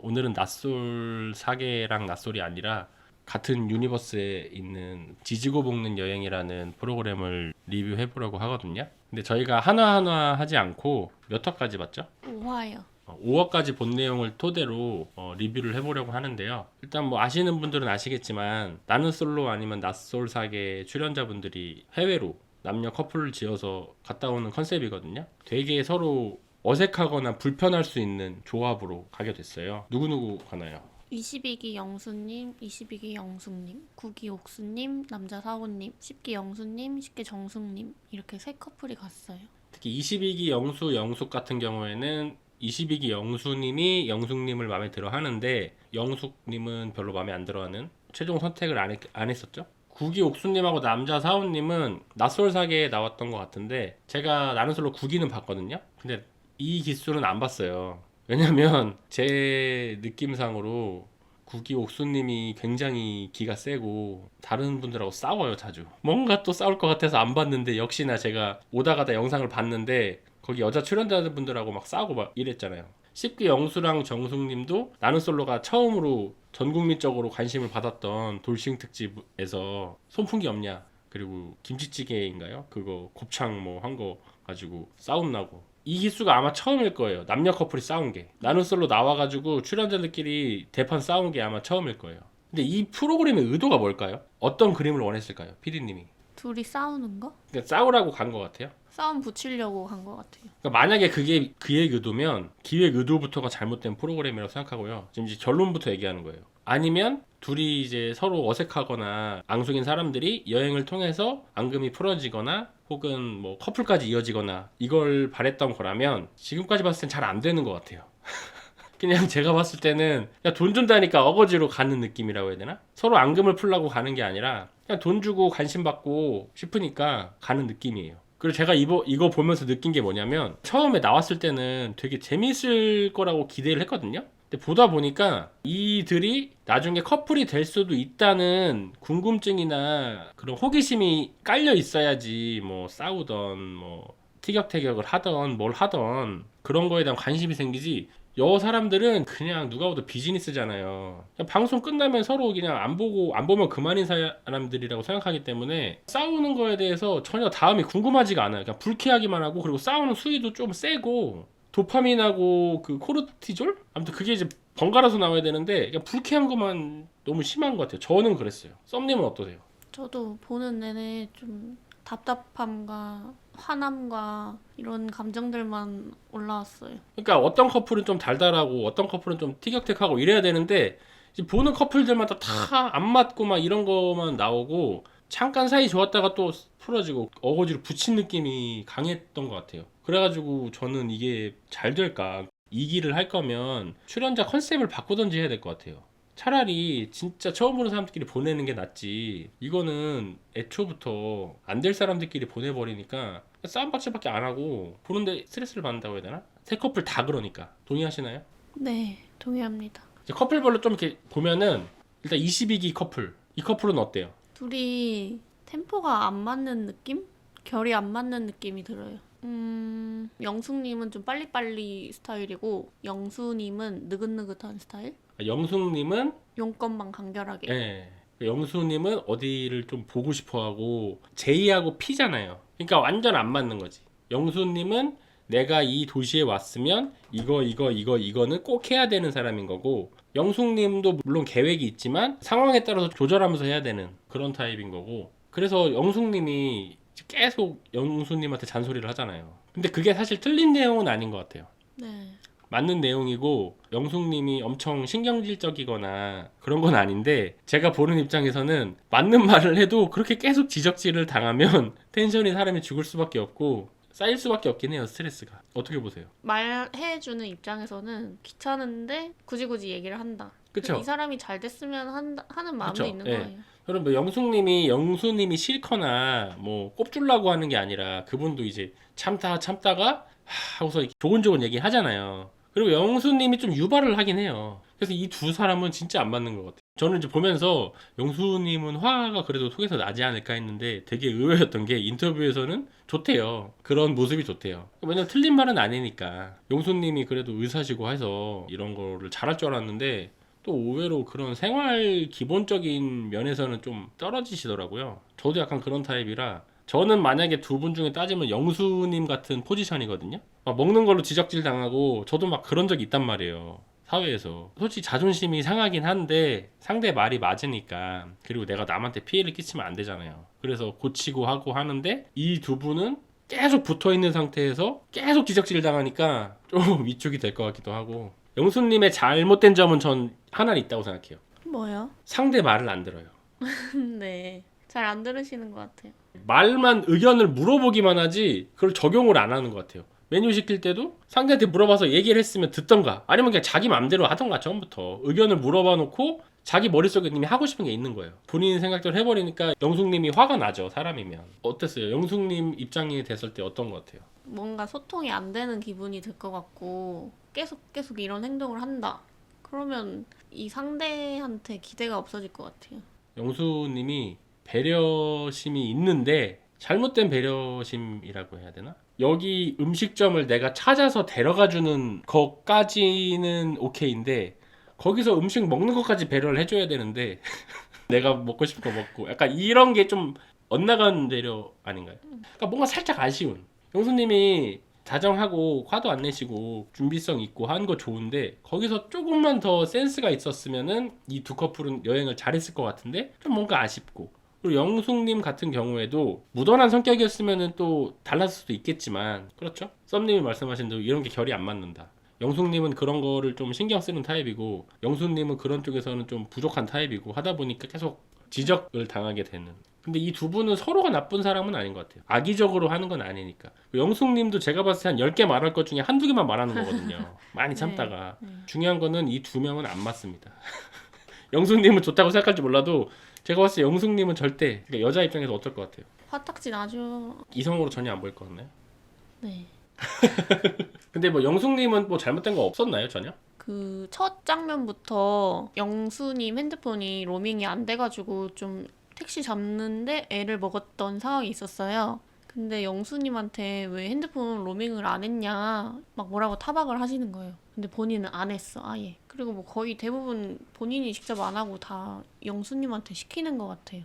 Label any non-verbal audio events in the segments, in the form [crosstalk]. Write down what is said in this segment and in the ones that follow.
어, 오늘은 낯솔 사계랑 낯솔이 아니라 같은 유니버스에 있는 지지고 볶는 여행이라는 프로그램을 리뷰해 보려고 하거든요. 근데 저희가 하나하나 하지 않고 몇 화까지 봤죠? 5화요. 어, 5화까지 본 내용을 토대로 어, 리뷰를 해보려고 하는데요. 일단 뭐 아시는 분들은 아시겠지만 나는 솔로 아니면 낯솔 사계 출연자분들이 해외로 남녀 커플을 지어서 갔다 오는 컨셉이거든요. 되게 서로 어색하거나 불편할 수 있는 조합으로 가게 됐어요. 누구누구 가나요? 22기 영수님, 22기 영숙님, 9기 옥수님, 남자 사호님, 10기 영수님, 10기 정숙님 이렇게 세 커플이 갔어요. 특히 22기 영수, 영숙 같은 경우에는 22기 영수님이 영숙님을 마음에 들어 하는데 영숙님은 별로 마음에 안 들어 하는 최종 선택을 안, 했, 안 했었죠. 9기 옥수님하고 남자 사원님은 낯솔사계에 나왔던 것 같은데 제가 나는 솔로 9기는 봤거든요. 근데 이 기수는 안 봤어요. 왜냐면 제 느낌상으로 구기 옥수님이 굉장히 기가 세고 다른 분들하고 싸워요 자주 뭔가 또 싸울 것 같아서 안 봤는데 역시나 제가 오다 가다 영상을 봤는데 거기 여자 출연자분들하고 막 싸우고 막 이랬잖아요 10기 영수랑 정숙님도 나는 솔로가 처음으로 전 국민적으로 관심을 받았던 돌싱 특집에서 손풍기 없냐 그리고 김치찌개인가요? 그거 곱창 뭐 한 거 가지고 싸움 나고 이 기수가 아마 처음일 거예요. 남녀 커플이 싸운 게. 나는 솔로 나와가지고 출연자들끼리 대판 싸운 게 아마 처음일 거예요. 근데 이 프로그램의 의도가 뭘까요? 어떤 그림을 원했을까요? 피디님이. 둘이 싸우는 거? 그러니까 싸우라고 간 것 같아요. 싸움 붙이려고 간 것 같아요. 그러니까 만약에 그게 그의 의도면 기획 의도부터가 잘못된 프로그램이라고 생각하고요. 지금 이제 결론부터 얘기하는 거예요. 아니면 둘이 이제 서로 어색하거나 앙숙인 사람들이 여행을 통해서 앙금이 풀어지거나 혹은 뭐 커플까지 이어지거나 이걸 바랬던 거라면 지금까지 봤을 땐 잘 안 되는 것 같아요. [laughs] 그냥 제가 봤을 때는 돈 준다니까 어거지로 가는 느낌이라고 해야 되나? 서로 앙금을 풀라고 가는 게 아니라 그냥 돈 주고 관심 받고 싶으니까 가는 느낌이에요. 그리고 제가 이거, 이거 보면서 느낀 게 뭐냐면 처음에 나왔을 때는 되게 재밌을 거라고 기대를 했거든요. 근데 보다 보니까 이들이 나중에 커플이 될 수도 있다는 궁금증이나 그런 호기심이 깔려 있어야지 뭐 싸우던 뭐 티격태격을 하던 뭘 하던 그런 거에 대한 관심이 생기지 여 사람들은 그냥 누가 봐도 비즈니스잖아요. 방송 끝나면 서로 그냥 안 보고 안 보면 그만인 사람들이라고 생각하기 때문에 싸우는 거에 대해서 전혀 다음이 궁금하지가 않아요. 그냥 불쾌하기만 하고 그리고 싸우는 수위도 좀 세고 도파민하고 그 코르티졸 아무튼 그게 이제 번갈아서 나와야 되는데 그냥 불쾌한 것만 너무 심한 것 같아요. 저는 그랬어요. 썸님은 어떠세요? 저도 보는 내내 좀 답답함과 화남과 이런 감정들만 올라왔어요. 그러니까 어떤 커플은 좀 달달하고 어떤 커플은 좀 티격태격하고 이래야 되는데 이제 보는 커플들마다 다 안 맞고 막 이런 거만 나오고 잠깐 사이 좋았다가 또 풀어지고 어거지로 붙인 느낌이 강했던 것 같아요. 그래가지고 저는 이게 잘 될까 이기를 할 거면 출연자 컨셉을 바꾸던지 해야 될 것 같아요. 차라리 진짜 처음 보는 사람들끼리 보내는 게 낫지. 이거는 애초부터 안 될 사람들끼리 보내버리니까 싸움박질밖에 안 하고 보는데 스트레스를 받는다고 해야 되나? 세 커플 다 그러니까 동의하시나요? 네, 동의합니다. 이제 커플별로 좀 이렇게 보면은 일단 22기 커플 이 커플은 어때요? 둘이 템포가 안 맞는 느낌? 결이 안 맞는 느낌이 들어요. 음, 영숙님은 좀 빨리빨리 스타일이고 영수님은 느긋느긋한 스타일? 영숙님은 용건만 간결하게. 예. 영수님은 어디를 좀 보고 싶어하고 제이하고 피잖아요. 그러니까 완전 안 맞는 거지. 영수님은 내가 이 도시에 왔으면 이거 이거 이거 이거는 꼭 해야 되는 사람인 거고 영숙님도 물론 계획이 있지만 상황에 따라서 조절하면서 해야 되는 그런 타입인 거고 그래서 영숙님이 계속 영수님한테 잔소리를 하잖아요. 근데 그게 사실 틀린 내용은 아닌 것 같아요. 네. 맞는 내용이고 영숙님이 엄청 신경질적이거나 그런 건 아닌데 제가 보는 입장에서는 맞는 말을 해도 그렇게 계속 지적질을 당하면 [laughs] 텐션이 사람이 죽을 수밖에 없고 쌓일 수밖에 없긴 해요 스트레스가 어떻게 보세요? 말해주는 입장에서는 귀찮은데 굳이 굳이 얘기를 한다. 그쵸? 이 사람이 잘 됐으면 한다, 하는 마음도 그쵸? 있는 예. 거예요. 그럼 뭐 영숙님이 영수님이 싫거나 뭐 꼽주려고 하는 게 아니라 그분도 이제 참다 참다가 하, 하고서 이렇게 조곤조곤 얘기 하잖아요. 그리고 영수님이 좀 유발을 하긴 해요. 그래서 이 두 사람은 진짜 안 맞는 것 같아요. 저는 이제 보면서 영수님은 화가 그래도 속에서 나지 않을까 했는데 되게 의외였던 게 인터뷰에서는 좋대요. 그런 모습이 좋대요. 왜냐면 틀린 말은 아니니까. 영수님이 그래도 의사시고 해서 이런 거를 잘할 줄 알았는데 또 의외로 그런 생활 기본적인 면에서는 좀 떨어지시더라고요. 저도 약간 그런 타입이라 저는 만약에 두 분 중에 따지면 영수님 같은 포지션이거든요. 막 먹는 걸로 지적질 당하고 저도 막 그런 적이 있단 말이에요. 사회에서 솔직히 자존심이 상하긴 한데 상대 말이 맞으니까 그리고 내가 남한테 피해를 끼치면 안 되잖아요. 그래서 고치고 하고 하는데 이 두 분은 계속 붙어 있는 상태에서 계속 지적질 당하니까 좀 [laughs] 위축이 될 것 같기도 하고 영수님의 잘못된 점은 전 하나 있다고 생각해요. 뭐요? 상대 말을 안 들어요. [laughs] 네. 잘 안 들으시는 것 같아요. 말만 의견을 물어보기만 하지 그걸 적용을 안 하는 것 같아요. 메뉴 시킬 때도 상대한테 물어봐서 얘기를 했으면 듣던가 아니면 그냥 자기 마음대로 하던가 처음부터 의견을 물어봐 놓고 자기 머릿속에 이미 하고 싶은 게 있는 거예요. 본인 생각대로 해버리니까 영숙님이 화가 나죠 사람이면 어땠어요? 영숙님 입장이 됐을 때 어떤 것 같아요? 뭔가 소통이 안 되는 기분이 들 것 같고 계속 계속 이런 행동을 한다. 그러면 이 상대한테 기대가 없어질 것 같아요. 영수님이 배려심이 있는데 잘못된 배려심이라고 해야 되나? 여기 음식점을 내가 찾아서 데려가 주는 것까지는 오케이인데 거기서 음식 먹는 것까지 배려를 해줘야 되는데 [laughs] 내가 먹고 싶은 거 먹고 약간 이런 게 좀 엇나가는 배려 아닌가요? 그러니까 뭔가 살짝 아쉬운. 영수님이 다정하고 화도 안 내시고 준비성 있고 한 거 좋은데 거기서 조금만 더 센스가 있었으면은 이 두 커플은 여행을 잘했을 것 같은데 좀 뭔가 아쉽고. 그리고 영숙님 같은 경우에도 무던한 성격이었으면은 또 달랐을 수도 있겠지만 그렇죠? 썸님이 말씀하신 대로 이런 게 결이 안 맞는다 영숙님은 그런 거를 좀 신경 쓰는 타입이고 영숙님은 그런 쪽에서는 좀 부족한 타입이고 하다 보니까 계속 지적을 당하게 되는 근데 이 두 분은 서로가 나쁜 사람은 아닌 것 같아요. 악의적으로 하는 건 아니니까. 영숙님도 제가 봤을 때 한 10개 말할 것 중에 한두 개만 말하는 거거든요. [laughs] 많이 참다가. 네. 중요한 거는 이 두 명은 안 맞습니다. [laughs] 영숙님은 좋다고 생각할지 몰라도 제가 봤을 때 영숙님은 절대 그러니까 여자 입장에서 어떨 것 같아요? 화딱지 나죠. 이성으로 전혀 안 보일 것 같나요? 네. [laughs] 근데 뭐 영숙님은 뭐 잘못된 거 없었나요 전혀? 그 첫 장면부터 영수님 핸드폰이 로밍이 안 돼가지고 좀 택시 잡는데 애를 먹었던 상황이 있었어요. 근데 영수님한테 왜 핸드폰 로밍을 안 했냐 막 뭐라고 타박을 하시는 거예요. 근데 본인은 안 했어 아예. 그리고 뭐 거의 대부분 본인이 직접 안 하고 다 영수님한테 시키는 것 같아요.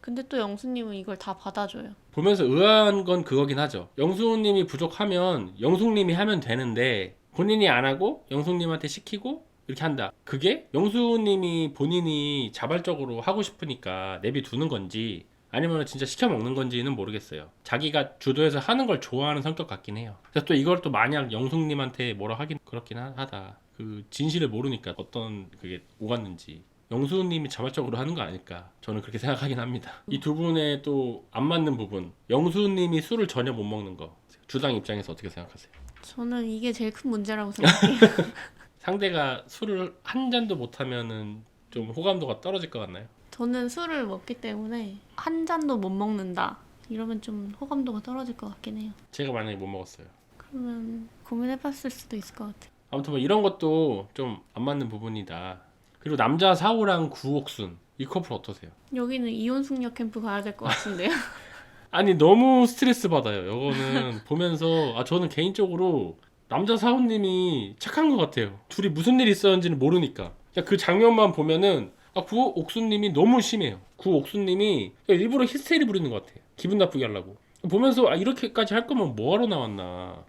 근데 또 영수님은 이걸 다 받아줘요. 보면서 의아한 건 그거긴 하죠. 영숙님이 부족하면 영숙님이 하면 되는데 본인이 안 하고 영숙님한테 시키고 이렇게 한다. 그게 영숙님이 본인이 자발적으로 하고 싶으니까 내비두는 건지 아니면 진짜 시켜 먹는 건지는 모르겠어요. 자기가 주도해서 하는 걸 좋아하는 성격 같긴 해요. 그래서 또 이걸 또 만약 영숙님한테 뭐라 하긴 그렇긴 하- 하다. 그 진실을 모르니까 어떤 그게 오갔는지. 영수님이 자발적으로 하는 거 아닐까 저는 그렇게 생각하긴 합니다 이 두 분의 또 안 맞는 부분 영수님이 술을 전혀 못 먹는 거 주당 입장에서 어떻게 생각하세요? 저는 이게 제일 큰 문제라고 생각해요. [laughs] 상대가 술을 한 잔도 못 하면은 좀 호감도가 떨어질 것 같나요? 저는 술을 먹기 때문에 한 잔도 못 먹는다. 이러면 좀 호감도가 떨어질 것 같긴 해요. 제가 만약에 못 먹었어요 그러면 고민해봤을 수도 있을 것 같아요. 아무튼 뭐 이런 것도 좀 안 맞는 부분이다 그리고 남자 사우랑 구옥순 이 커플 어떠세요? 여기는 이혼 숙녀 캠프 가야 될 것 같은데요. [laughs] [laughs] 아니 너무 스트레스 받아요. 이거는 보면서 아 저는 개인적으로 남자 사원님이 착한 것 같아요. 둘이 무슨 일이 있었는지는 모르니까. 그 장면만 보면은 아 구옥수님이 너무 심해요. 구옥수님이 일부러 히스테리 부리는 것 같아요. 기분 나쁘게 하려고. 보면서 아 이렇게까지 할 거면 뭐하러 나왔나.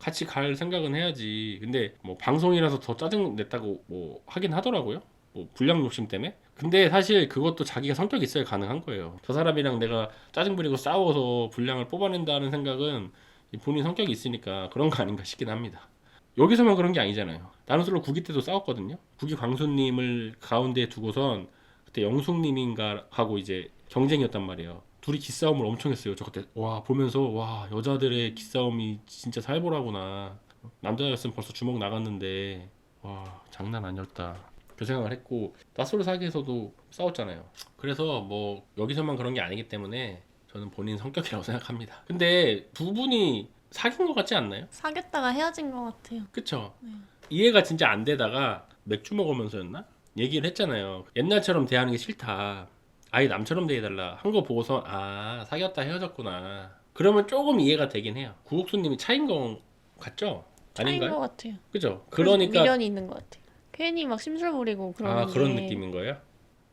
같이 갈 생각은 해야지. 근데 뭐 방송이라서 더 짜증 냈다고 뭐 하긴 하더라고요. 뭐 불량 욕심 때문에. 근데 사실 그것도 자기가 성격이 있어야 가능한 거예요. 저 사람이랑 내가 짜증 부리고 싸워서 분량을 뽑아낸다는 생각은 이 본인 성격이 있으니까 그런 거 아닌가 싶긴 합니다. 여기서만 그런 게 아니잖아요. 나는 솔로 구기 때도 싸웠거든요. 구기 광수님을 가운데 두고선 그때 영숙님인가 하고 이제 경쟁이었단 말이에요. 둘이 기싸움을 엄청 했어요. 저 그때 와 보면서 와 여자들의 기싸움이 진짜 살벌하구나. 남자였으면 벌써 주먹 나갔는데 와 장난 아니었다. 그 생각을 했고 낯설어 사기에서도 싸웠잖아요. 그래서 뭐 여기서만 그런 게 아니기 때문에 저는 본인 성격이라고 [laughs] 생각합니다. 근데 두 분이 사귄 것 같지 않나요? 사귀었다가 헤어진 것 같아요. 그쵸? 네. 이해가 진짜 안 되다가 맥주 먹으면서였나? 얘기를 했잖아요. 옛날처럼 대하는 게 싫다. 아예 남처럼 대해달라. 한 거 보고서 아 사귀었다 헤어졌구나. 그러면 조금 이해가 되긴 해요. 구옥수님이 차인 거 같죠? 차인 아닌가요? 것 같아요. 그죠? 그러니까 미련이 있는 것 같아요. 괜히 막 심술 부리고 그런 아 그런 게 느낌인 거예요?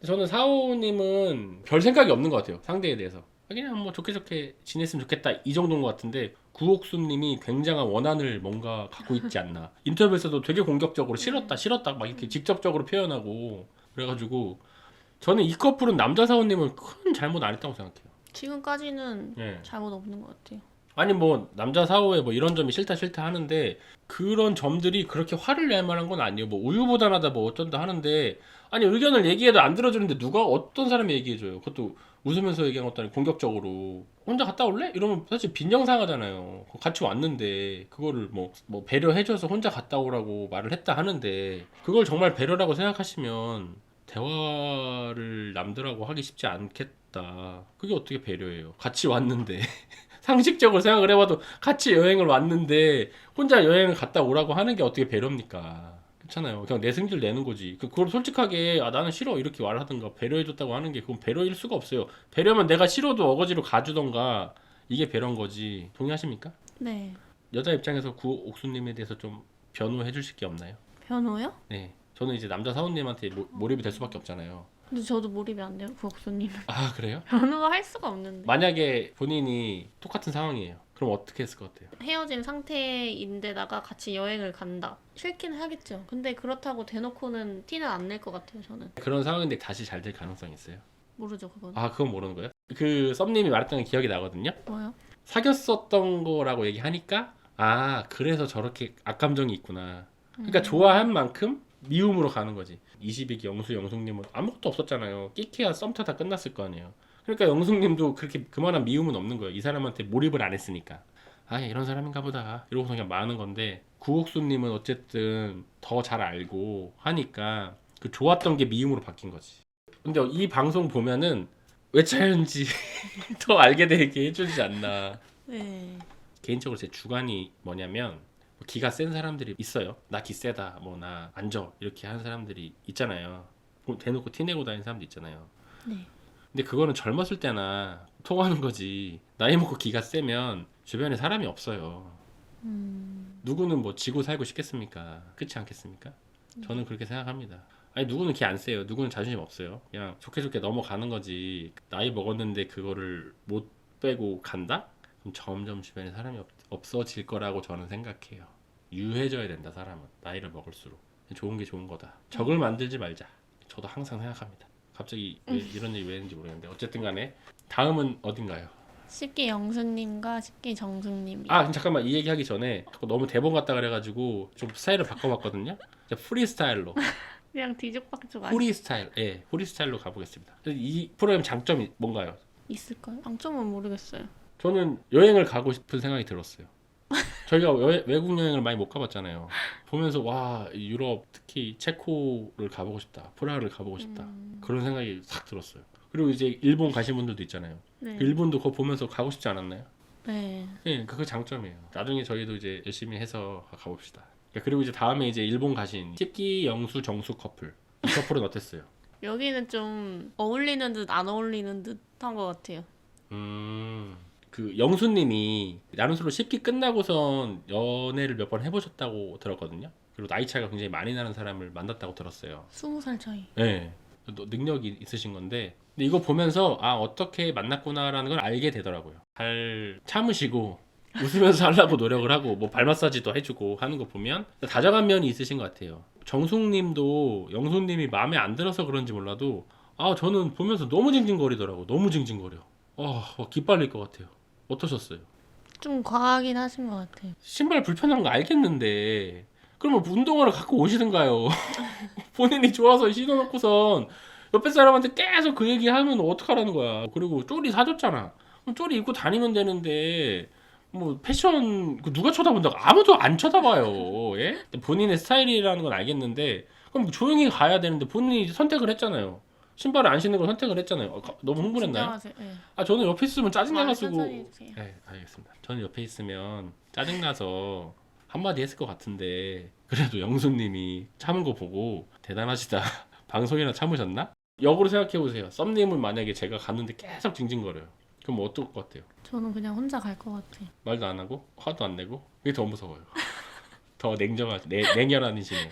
저는 사오님은 별 생각이 없는 것 같아요 상대에 대해서 그냥 뭐 좋게 좋게 지냈으면 좋겠다 이 정도인 것 같은데 구옥수님이 굉장한 원한을 뭔가 갖고 있지 않나 인터뷰에서도 되게 공격적으로 싫었다 싫었다 막 이렇게 직접적으로 표현하고 그래가지고 저는 이 커플은 남자 사오님은 큰 잘못 안 했다고 생각해요 지금까지는 예. 잘못 없는 것 같아요. 아니 뭐 남자 사오에 뭐 이런 점이 싫다 싫다 하는데 그런 점들이 그렇게 화를 낼 만한 건 아니에요. 뭐 우유부단하다 뭐 어쩐다 하는데 아니 의견을 얘기해도 안 들어주는데 누가 어떤 사람이 얘기해줘요. 그것도 웃으면서 얘기한 것도 아니고 공격적으로 혼자 갔다 올래? 이러면 사실 빈정상하잖아요. 같이 왔는데 그거를 뭐, 뭐 배려해줘서 혼자 갔다 오라고 말을 했다 하는데 그걸 정말 배려라고 생각하시면 대화를 남들하고 하기 쉽지 않겠다. 그게 어떻게 배려예요? 같이 왔는데 [laughs] 상식적으로 생각을 해봐도 같이 여행을 왔는데 혼자 여행을 갔다 오라고 하는 게 어떻게 배려입니까? 그렇잖아요. 그냥 내 승질 내는 거지. 그- 그걸 솔직하게 아 나는 싫어 이렇게 말을 하든가 배려해줬다고 하는 게 그건 배려일 수가 없어요. 배려면 내가 싫어도 어거지로 가주던가 이게 배려인 거지. 동의하십니까? 네. 여자 입장에서 구 옥수님에 대해서 좀 변호해 주실 게 없나요? 변호요? 네. 저는 이제 남자 사원님한테 모- 몰입이 될 수밖에 없잖아요. 근데 저도 몰입이 안 돼요, 구옥수님. 아 그래요? [laughs] 변호가 할 수가 없는데. 만약에 본인이 똑같은 상황이에요. 그럼 어떻게 했을 것 같아요? 헤어진 상태인데다가 같이 여행을 간다. 싫긴 하겠죠. 근데 그렇다고 대놓고는 티는 안 낼 것 같아요, 저는. 그런 상황인데 다시 잘 될 가능성이 있어요? 모르죠, 그건. 아 그건 모르는 거예요? 그 썸님이 말했던 게 기억이 나거든요. 뭐요? 사귀었었던 거라고 얘기하니까 아 그래서 저렇게 악감정이 있구나. 그러니까 음. 좋아한 만큼 미움으로 가는 거지. 22기 영수 영숙님은 아무것도 없었잖아요. 끼키야 썸 타 다 끝났을 거 아니에요. 그러니까 영숙님도 그렇게 그만한 미움은 없는 거예요. 이 사람한테 몰입을 안 했으니까. 아 이런 사람인가 보다 이러고서 그냥 마는 건데 구옥수님은 어쨌든 더 잘 알고 하니까 그 좋았던 게 미움으로 바뀐 거지. 근데 이 방송 보면은 왜 차였는지 [laughs] 더 알게 되게 해주지 않나. 네. 개인적으로 제 주관이 뭐냐면 뭐 기가 센 사람들이 있어요. 나 기 세다, 뭐 나 앉아 이렇게 하는 사람들이 있잖아요. 뭐 대놓고 티내고 다니는 사람도 있잖아요. 네. 근데 그거는 젊었을 때나 통하는 거지. 나이 먹고 기가 세면 주변에 사람이 없어요. 음. 누구는 뭐 지고 살고 싶겠습니까? 그렇지 않겠습니까? 저는 그렇게 생각합니다. 아니 누구는 기 안 세요. 누구는 자존심 없어요. 그냥 좋게 좋게 넘어가는 거지. 나이 먹었는데 그거를 못 빼고 간다? 그럼 점점 주변에 사람이 없, 없어질 거라고 저는 생각해요. 유해져야 된다 사람은 나이를 먹을수록 좋은 게 좋은 거다. 적을 만들지 말자. 저도 항상 생각합니다. 갑자기 왜 이런 얘기 왜 했는지 모르겠는데 어쨌든 간에 다음은 어딘가요? 십기 영수님과 십기 정숙님이. 아 잠깐만 이 얘기 하기 전에 자꾸 너무 대본 같다 그래가지고 좀 스타일을 바꿔봤거든요. 프리스타일로 [laughs] 그냥 뒤죽박죽 안 후리 스타일, 예, 후리 스타일로 가보겠습니다. 이 프로그램 장점이 뭔가요? 있을까요? 장점은 모르겠어요. 저는 여행을 가고 싶은 생각이 들었어요. 저희가 여- 외국 여행을 많이 못 가봤잖아요. 보면서 와 유럽 특히 체코를 가보고 싶다, 프라하를 가보고 싶다 음. 그런 생각이 싹 들었어요. 그리고 이제 일본 가신 분들도 있잖아요. 네. 그 일본도 그거 보면서 가고 싶지 않았나요? 네. 예, 그거 장점이에요. 나중에 저희도 이제 열심히 해서 가봅시다. 그리고 이제 다음에 이제 일본 가신 십기 영수 정수 커플 이 커플은 어땠어요? 여기는 좀 어울리는 듯 안 어울리는 듯한 것 같아요. 음, 그 영수님이 나눔수로 십기 끝나고선 연애를 몇 번 해보셨다고 들었거든요. 그리고 나이 차이가 굉장히 많이 나는 사람을 만났다고 들었어요. 스무 살 차이. 네, 또 능력이 있으신 건데 근데 이거 보면서 아 어떻게 만났구나라는 걸 알게 되더라고요. 잘 참으시고 웃으면서 하려고 노력을 하고 뭐 발 마사지도 해주고 하는 거 보면 다정한 면이 있으신 것 같아요. 정숙님도 영숙님이 마음에 안 들어서 그런지 몰라도 아 저는 보면서 너무 징징거리더라고. 너무 징징거려. 아, 막 기빨릴 것 같아요. 어떠셨어요? 좀 과하긴 하신 것 같아요. 신발 불편한 거 알겠는데 그러면 운동화를 갖고 오시든가요. [laughs] 본인이 좋아서 신어놓고선 옆에 사람한테 계속 그 얘기하면 어떡하라는 거야. 그리고 쪼리 사줬잖아. 그럼 쪼리 입고 다니면 되는데 뭐 패션 그 누가 쳐다본다고 아무도 안 쳐다봐요. 예? 본인의 스타일이라는 건 알겠는데 그럼 조용히 가야 되는데 본인이 선택을 했잖아요. 신발을 안 신는 걸 선택을 했잖아요. 어, 가- 너무 흥분했나요? 진정하세요. 네. 아 저는 옆에 있으면 짜증나가지고 말 천천히 해주세요. 네, 알겠습니다. 저는 옆에 있으면 짜증나서 한마디 했을 것 같은데 그래도 영수님이 참은 거 보고 대단하시다. [laughs] 방송이나 참으셨나? 역으로 생각해 보세요. 썸님은 만약에 제가 갔는데 계속 징징거려요. 그럼 어떨 것 같아요? 저는 그냥 혼자 갈 것 같아. 말도 안 하고 화도 안 내고 그게 더 무서워요. [laughs] 더 냉정한 냉, 냉혈한 이시네.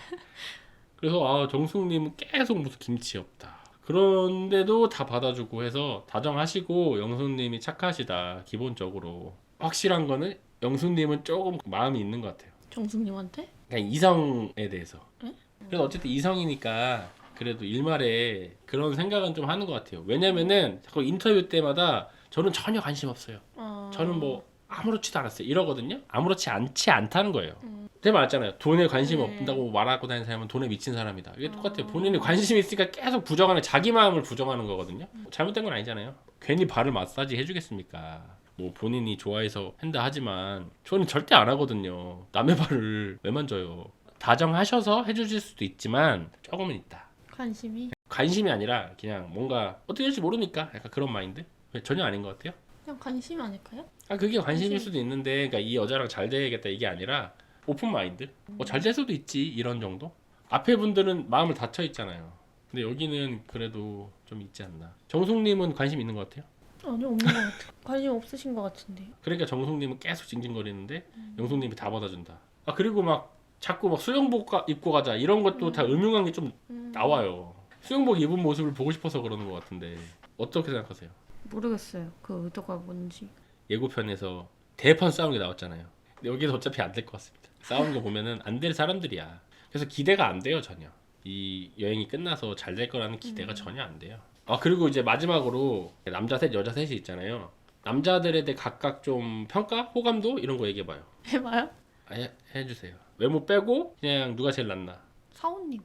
그래서 아 정숙님은 계속 무슨 김치 없다. 그런데도 다 받아주고 해서 다정하시고 영숙님이 착하시다 기본적으로 확실한 거는 영숙님은 조금 마음이 있는 것 같아요. 정숙님한테? 그냥 이성에 대해서. 응? 그래도 어쨌든 이성이니까 그래도 일말에 그런 생각은 좀 하는 것 같아요. 왜냐면은 자꾸 인터뷰 때마다 저는 전혀 관심 없어요. 어... 저는 뭐 아무렇지도 않았어요. 이러거든요. 아무렇지 않지 않다는 거예요. 음. 제가 말했잖아요. 돈에 관심 네. 없다고 말하고 다니는 사람은 돈에 미친 사람이다. 이게 똑같아요. 아. 본인이 관심 있으니까 계속 부정하는 자기 마음을 부정하는 거거든요. 잘못된 건 아니잖아요. 괜히 발을 마사지 해주겠습니까? 뭐 본인이 좋아해서 한다 하지만 저는 절대 안 하거든요. 남의 발을 왜 만져요? 다정하셔서 해주실 수도 있지만 조금은 있다. 관심이? 관심이 아니라 그냥 뭔가 어떻게 될지 모르니까 약간 그런 마인드? 전혀 아닌 것 같아요. 그냥 관심 아닐까요? 아 그게 관심일 관심. 수도 있는데 그러니까 이 여자랑 잘 돼야겠다 이게 아니라 오픈 마인드 뭐잘 될 수도 있지 이런 정도 앞에 분들은 마음을 닫혀 있잖아요 근데 여기는 그래도 좀 있지 않나 정숙님은 관심 있는 것 같아요 아니 없는 것 같아. [laughs] 관심 없으신 것 같은데. 그러니까 정숙님은 계속 징징거리는데 영숙님이 다 받아준다 아 그리고 막 자꾸 막 수영복 가- 입고 가자 이런 것도 다 음흉한 게 좀 음, 나와요 수영복 입은 모습을 보고 싶어서 그러는 것 같은데 어떻게 생각하세요? 모르겠어요. 그 의도가 뭔지. 예고편에서 대판 게 나왔잖아요. 근데 여기서 어차피 안 될 것 같습니다. 싸우는 거 보면은 안 될 사람들이야. 그래서 기대가 안 돼요 전혀. 이 여행이 끝나서 잘 될 거라는 기대가 전혀 안 돼요. 아 그리고 이제 마지막으로 남자 셋 여자 셋이 있잖아요. 남자들에 대해 각각 좀 평가, 호감도 이런 거 얘기해봐요. 해봐요. 아, 해, 해주세요. 외모 빼고 그냥 누가 제일 낫나. 사원님.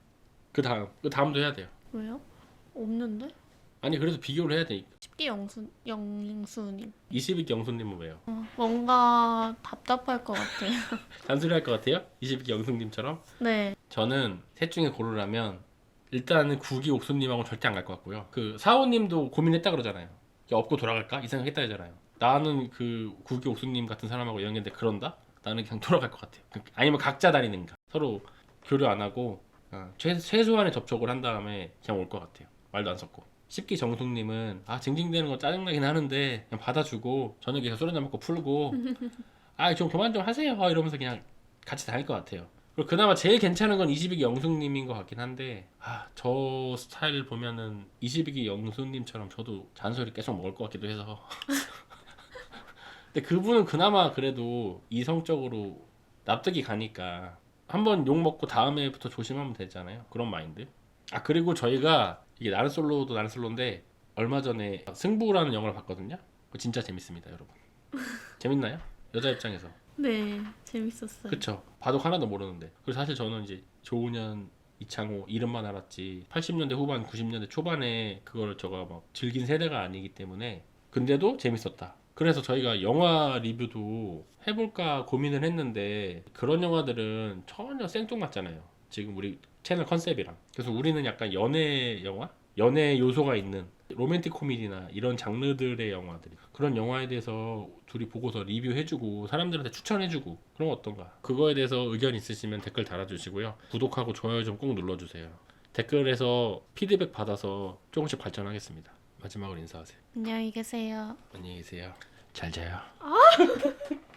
그 다음, 그 다음도 해야 돼요. 왜요? 없는데? 아니 그래서 비교를 해야 돼. 쉽게 영수 영수님. 22기 영수님은 왜요? 어, 뭔가 답답할 것 같아요. [laughs] 잔소리 할 것 같아요? 22기 영수님처럼? 네. 저는 셋 중에 고르라면 일단은 구기 옥수님하고 절대 안 갈 것 같고요. 그 사오님도 고민했다 그러잖아요. 업고 돌아갈까 이 생각했다 하잖아요. 나는 그 구기 옥수님 같은 사람하고 여행했는데 그런다? 나는 그냥 돌아갈 것 같아요. 그- 아니면 각자 다니는가. 서로 교류 안 하고 어, 최, 최소한의 접촉을 한 다음에 그냥 올 것 같아요. 말도 안 섞고. 십기 정숙님은 아 징징대는 거 짜증나긴 하는데 그냥 받아주고 저녁에 그냥 술 한잔 먹고 풀고 [laughs] 아 좀 그만 좀 하세요. 이러면서 그냥 같이 다닐 것 같아요. 그리고 그나마 제일 괜찮은 건 22기 영숙님인 것 같긴 한데 아 저 스타일 보면은 22기 영숙님처럼 저도 잔소리 계속 먹을 것 같기도 해서. [laughs] 근데 그분은 그나마 그래도 이성적으로 납득이 가니까 한번 욕 먹고 다음에부터 조심하면 되잖아요. 그런 마인드. 아 그리고 저희가 이게 나는 솔로도 나는 솔로인데 얼마 전에 승부라는 영화를 봤거든요 그거 진짜 재밌습니다 여러분 [laughs] 재밌나요? 여자 입장에서 네. 재밌었어요. 그쵸. 바둑 하나도 모르는데. 그리고 사실 저는 이제 조은현, 이창호 이름만 알았지. 80년대 후반, 90년대 초반에 그걸 제가 막 즐긴 세대가 아니기 때문에. 근데도 재밌었다. 그래서 저희가 영화 리뷰도 해볼까 고민을 했는데 그런 영화들은 전혀 생뚱맞잖아요. 지금 우리 채널 컨셉이랑. 그래서 우리는 약간 연애 영화? 연애 요소가 있는 로맨틱 코미디나 이런 장르들의 영화들 그런 영화에 대해서 둘이 보고서 리뷰해주고 사람들한테 추천해주고 그런 거 어떤가? 그거에 대해서 의견 있으시면 댓글 달아주시고요. 구독하고 좋아요 좀 꼭 눌러주세요. 댓글에서 피드백 받아서 조금씩 발전하겠습니다. 마지막으로 인사하세요. 안녕히 계세요. 안녕히 계세요. 잘 자요 [laughs]